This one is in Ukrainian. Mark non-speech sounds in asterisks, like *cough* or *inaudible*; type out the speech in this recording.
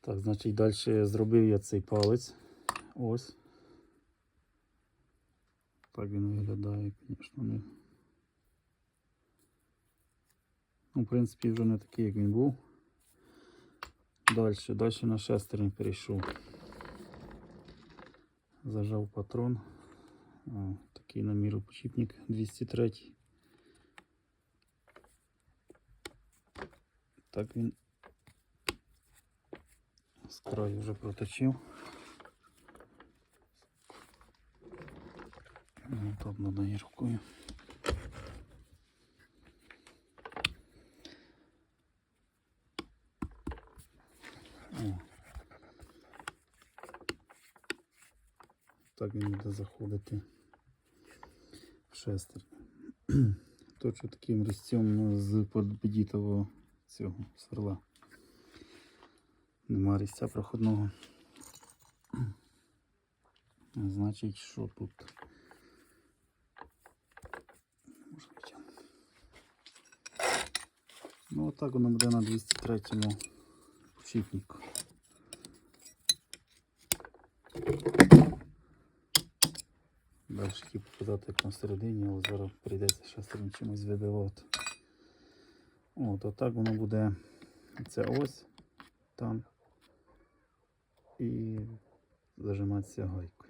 Так, значить, далі зробив я цей палець. Ось. Так він виглядає, звісно, не. Ну, в принципі, вже не такий, як він був. Далі, далі на шестерні перейшов. Зажав патрон. О, такий на міру почіпник 203. Так він з краю вже проточив. Тут надає рукою. Так він буде заходити в шестерню. *clears throat* Точно таким різцем з підітого цього сверла. Нема різця проходного. Значить, що тут? Ну, отак воно буде на 203 почіпнику. Далі хотів показати, як на середині, але зараз прийдеться шестерню чимось вибивати. От, отак воно буде. Це ось там. І зажиматися гайку.